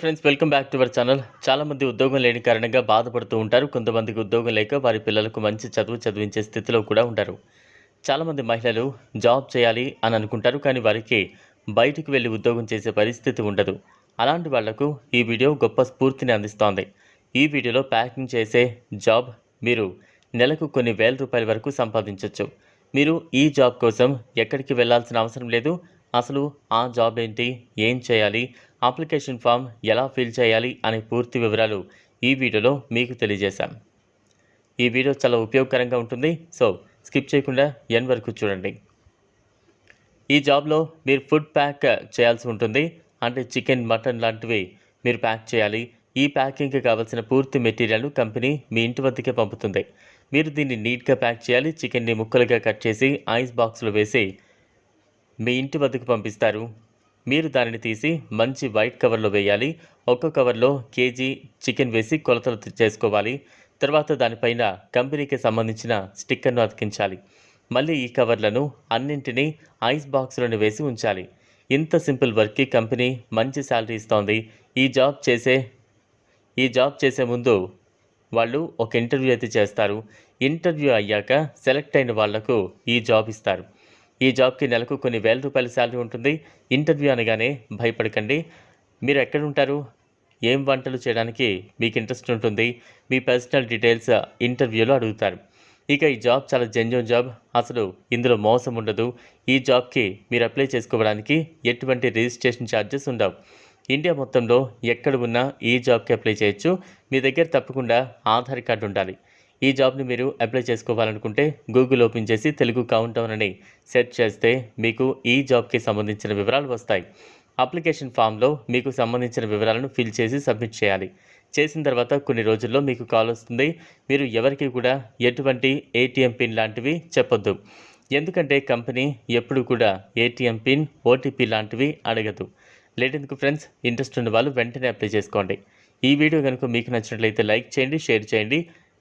Friends welcome back to our channel. చాలా మంది ఉద్యోగం లేని కారణంగా బాధపడుతూ ఉంటారు. కొంతమందికి ఉద్యోగం లేక వారి పిల్లలకు మంచి చదువు చదివించే స్థితిలో కూడా ఉంటారు. చాలామంది మహిళలు జాబ్ చేయాలి అని అనుకుంటారు కానీ వారికి బయటికి వెళ్ళి ఉద్యోగం చేసే పరిస్థితి ఉండదు. అలాంటి వాళ్ళకు ఈ వీడియో గొప్ప స్ఫూర్తిని అందిస్తోంది. ఈ వీడియోలో ప్యాకింగ్ చేసే జాబ్ మీరు నెలకు కొన్ని వేల రూపాయల వరకు సంపాదించవచ్చు మీరు ఈ జాబ్ కోసం ఎక్కడికి వెళ్ళాల్సిన అవసరం లేదు. అసలు ఆ జాబ్ ఏంటి? ఏం చేయాలి? అప్లికేషన్ ఫామ్ ఎలా ఫిల్ చేయాలి? అనే పూర్తి వివరాలు ఈ వీడియోలో మీకు తెలియజేశాం. ఈ వీడియో చాలా ఉపయోగకరంగా ఉంటుంది. సో స్కిప్ చేయకుండా ఎన్ వరకు చూడండి. ఈ జాబ్లో మీరు ఫుడ్ ప్యాక్ చేయాల్సి ఉంటుంది. అంటే చికెన్ మటన్ లాంటివి మీరు ప్యాక్ చేయాలి. ఈ ప్యాకింగ్కి కావాల్సిన పూర్తి మెటీరియల్ కంపెనీ మీ ఇంటి వద్దకే పంపుతుంది. మీరు దీన్ని నీట్గా ప్యాక్ చేయాలి. చికెన్ని ముక్కలుగా కట్ చేసి ఐస్ బాక్స్లో వేసి మీ ఇంటి వద్దకు పంపిస్తారు. మీరు దానిని తీసి మంచి వైట్ కవర్లో వేయాలి. ఒక్కో కవర్లో కేజీ చికెన్ వేసి కొలతలు చేసుకోవాలి. తర్వాత దానిపైన కంపెనీకి సంబంధించిన స్టిక్కర్ను అతికించాలి. మళ్ళీ ఈ కవర్లను అన్నింటినీ ఐస్ బాక్స్లోనే వేసి ఉంచాలి. ఇంత సింపుల్ వర్క్కి కంపెనీ మంచి శాలరీ ఇస్తోంది. ఈ జాబ్ చేసే ఈ జాబ్ చేసే ముందు వాళ్ళు ఒక ఇంటర్వ్యూ అయితే చేస్తారు. ఇంటర్వ్యూ అయ్యాక సెలెక్ట్ అయిన వాళ్ళకు ఈ జాబ్ ఇస్తారు. ఈ జాబ్కి నెలకు కొన్ని వేల రూపాయల శాలరీ ఉంటుంది. ఇంటర్వ్యూ అనగానే భయపడకండి. మీరు ఎక్కడ ఉంటారు ఏం వంటలు చేయడానికి మీకు ఇంట్రెస్ట్ ఉంటుంది? మీ పర్సనల్ డీటెయిల్స్ ఇంటర్వ్యూలో అడుగుతారు. ఇక ఈ జాబ్ చాలా జెన్యున్ జాబ్. అసలు ఇందులో మోసం ఉండదు. ఈ జాబ్కి మీరు అప్లై చేసుకోవడానికి ఎటువంటి రిజిస్ట్రేషన్ ఛార్జెస్ ఉండవు. ఇండియా మొత్తంలో ఎక్కడ ఉన్నా ఈ జాబ్కి అప్లై చేయొచ్చు. మీ దగ్గర తప్పకుండా ఆధార్ కార్డు ఉండాలి. ఈ జాబ్ని మీరు అప్లై చేసుకోవాలనుకుంటే గూగుల్ ఓపెన్ చేసి తెలుగు కౌంట్ డౌన్ అని సెర్చ్ చేస్తే మీకు ఈ జాబ్కి సంబంధించిన వివరాలు వస్తాయి. అప్లికేషన్ ఫామ్లో మీకు సంబంధించిన వివరాలను ఫిల్ చేసి సబ్మిట్ చేయాలి. చేసిన తర్వాత కొన్ని రోజుల్లో మీకు కాల్ వస్తుంది. మీరు ఎవరికి కూడా ఎటువంటి ఏటీఎం పిన్ లాంటివి చెప్పొద్దు. ఎందుకంటే కంపెనీ ఎప్పుడు కూడా ఏటీఎం పిన్ ఓటీపీ లాంటివి అడగదు. లేటెందుకు ఫ్రెండ్స్? ఇంట్రెస్ట్ ఉన్న వాళ్ళు వెంటనే అప్లై చేసుకోండి. ఈ వీడియో కనుక మీకు నచ్చినట్లయితే లైక్ చేయండి షేర్ చేయండి.